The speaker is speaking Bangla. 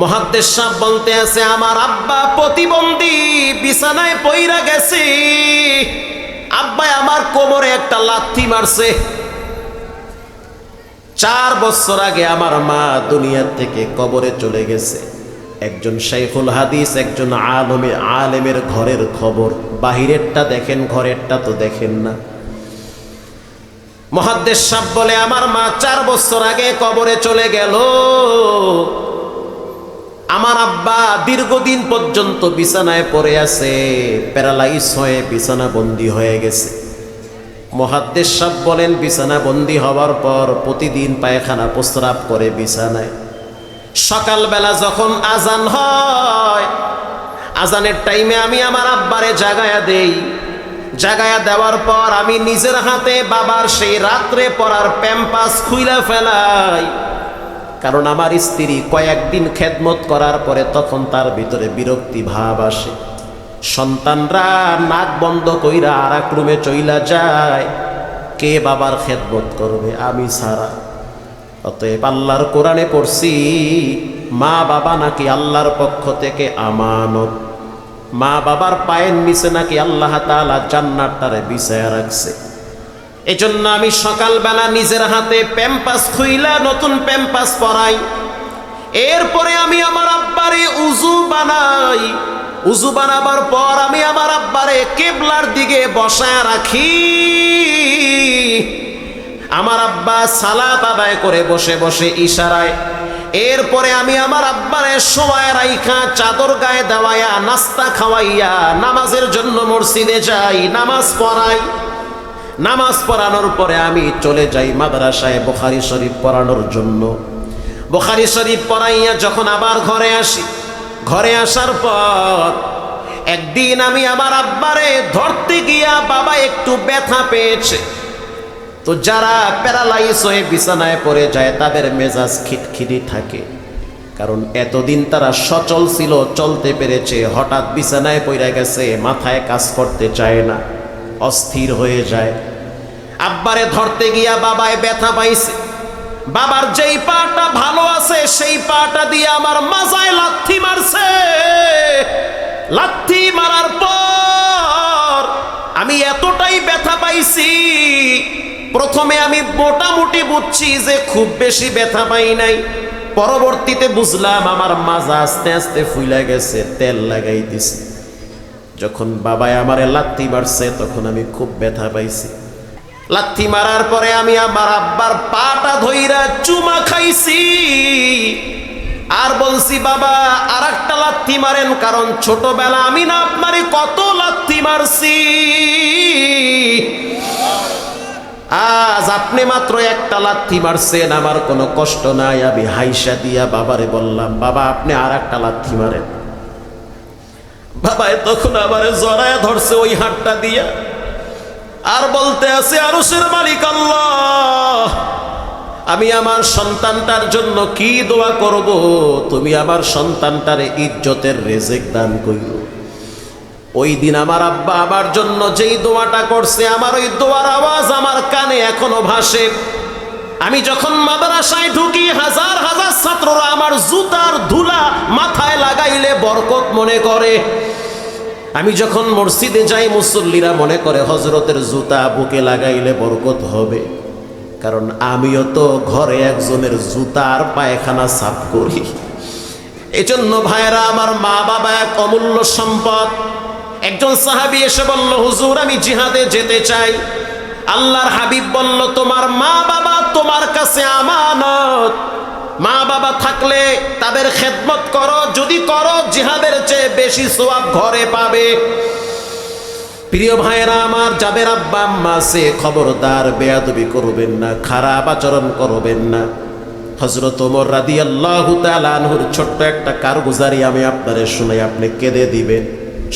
মহাদ্দেশ সাহ বলতে আছে, আমার আব্বা প্রতিবন্ধী বিছানায় পইরা গেছে। আব্বাই আমার কোমরে একটা লাথি মারছে। চার বছর আগে আমার মা দুনিয়ার থেকে কবরে চলে গেছে। একজন শাইখুল হাদিস, একজন আলমে আলেমের ঘরের খবর। বাহিরেরটা দেখেন, ঘরেরটা তো দেখেন না। মহাদ্দেশ সাহ বলে, আমার মা চার বছর আগে কবরে চলে গেল। আমার আব্বা দীর্ঘদিন পর্যন্ত বিছানায় পড়ে আছে, প্যারালাইজ হয়ে বিছানা বন্দি হয়ে গেছে। মহাদ্দেশ সাহ বলেন বিছানা বন্দি হওয়ার পর প্রতিদিন পায়খানা প্রস্রাব করে বিছানায়। সকালবেলা যখন আজান হয়, আজানের টাইমে আমি আমার আব্বারে জাগায়া দেই। জাগায়া দেওয়ার পর আমি নিজের হাতে বাবার সেই রাত্রে পরার প্যাম্পাস খুইলা ফেলাই। কারণ আমার স্ত্রী কয়েকদিন খেদমত করার পরে তখন তার ভিতরে বিরক্তি ভাব আসে। সন্তানরা নাক বন্ধ কইরা আর এক রুমে চইলা যায়। কে বাবার খেদমত করবে? আমি ছাড়া। অতএব আল্লাহর কোরআনে পড়ছি, মা বাবা নাকি আল্লাহর পক্ষ থেকে আমানত। মা বাবার পায়ের নিচে নাকি আল্লাহ তাআলা জান্নাতটারে বিছায়া রাখছে। এজন্য আমি সকালবেলা নিজের হাতে প্যাম্পাস খুইলা নতুন প্যাম্পাস পরাই। এরপরে আমি আমার আব্বারে উজু বানাই। উজু বানাবার পর আমি আমার আব্বারে কেবলার দিকে বসায় রাখি। আমার আব্বা সালাত আদায় করে বসে বসে ইশারায়। এরপরে আমি আমার আব্বারে সময় রাইখা, চাদর গায়ে দেওয়াইয়া নাস্তা খাওয়াইয়া, নামাজের জন্য মসজিদে যাই, নামাজ পড়াই। নামাজ পড়ানোর পরে আমি চলে যাই মাদ্রাসায় বোখারি শরীফ পড়ানোর জন্য। বোখারি শরীফ পড়াইয়া যখন আবার ঘরে আসি, ঘরে আসার পর একদিন আমি আমার আব্বারে ধরতে গিয়া বাবা একটু ব্যথা পেয়েছে। তো যারা প্যারালাইজ হয়ে বিছানায় পড়ে যায়, তাদের মেজাজ খিটখিটি থাকে। কারণ এতদিন তারা সচল ছিল, চলতে পেরেছে, হঠাৎ বিছানায় পড়ে গেছে, মাথায় কাজ করতে চায় না। অস্থির হয়ে যায়। আব্বারে ধরতে গিয়া বাবায় ব্যথা পাইছে। বাবার যেই পাটা ভালো আছে, সেই পাটা দিয়ে আমার মাজায় লাথি মারছে। লাথি মারার পর আমি এতটাই ব্যথা পাইছি, প্রথমে আমি মোটামুটি বুঝছি যে খুব বেশি ব্যথা পাই নাই। পরবর্তীতে বুঝলাম আমার মাজা আস্তে আস্তে ফুইলা গেছে, তেল লাগাই দিছে। যখন বাবায় আমারে লাত্তি মারছে, তখন আমি খুব ব্যথা পাইছি। লাত্তি মারার পরে আমি আমার আব্বার পাটা ধইরা চুমা খাইছি। আর বলছি, বাবা আর একটা লাত্তি মারেন, কারণ ছোটবেলা আমি না আপনারে কত লাত্তি মারছি। আজ আপনি মাত্র একটা লাথি মারছেন, আমার কোনো কষ্ট নাই। আমি হাইসা দিয়া বাবারে বললাম, বাবা, আপনি আর একটা লাথি মারেন। বাবায় তখন আবারে জড়ায় ধরছে ওই হাতটা দিয়া। আর বলতে আছে আরসের মালিক আমি আমার সন্তানটার জন্য কি দোয়া করব? তুমি আমার সন্তানটারে ইজ্জতের রেজেক দান কইল ওই দিন আমার আব্বা আমার জন্য যেই দোয়াটা করছে, আমার ওই দোয়ার আওয়াজ আমার কানে এখনও ভাসে। আমি যখন মাদ্রাসায় ঢুকি, হাজার জুতার ধুলা মাথায় লাগাইলে বরকত মনে করে। আমি যখন মসজিদে যাই, মুসল্লিরা মনে করে হজরতের জুতা বুকে লাগাইলে বরকত হবে। কারণ আমিও তো ঘরে একজনের জুতার পায়খানা সাফ করি। এজন্য ভাইরা আমার মা বাবা এক অমূল্য সম্পদ। একজন সাহাবি এসে বলল, হুজুর, আমি জিহাদে যেতে চাই। আল্লাহর হাবিব বলল, তোমার মা বাবা তোমার কাছে আমানত। মা বাবা থাকলে তাদের খেদমত করো, যদি করো, জিহাদের চেয়ে বেশি সোয়াব ঘরে পাবে। প্রিয় ভাইয়েরা, আমার যাদের আব্বা আম্মা আছে, খবরদার বেয়াদবি করবেন না, খারাপ আচরণ করবেন না। হজরত ওমর রাদি আল্লাহ তালানহুর ছোট্ট একটা কারগুজারি আমি আপনাদের শুনে আপনি কেঁদে দিবেন।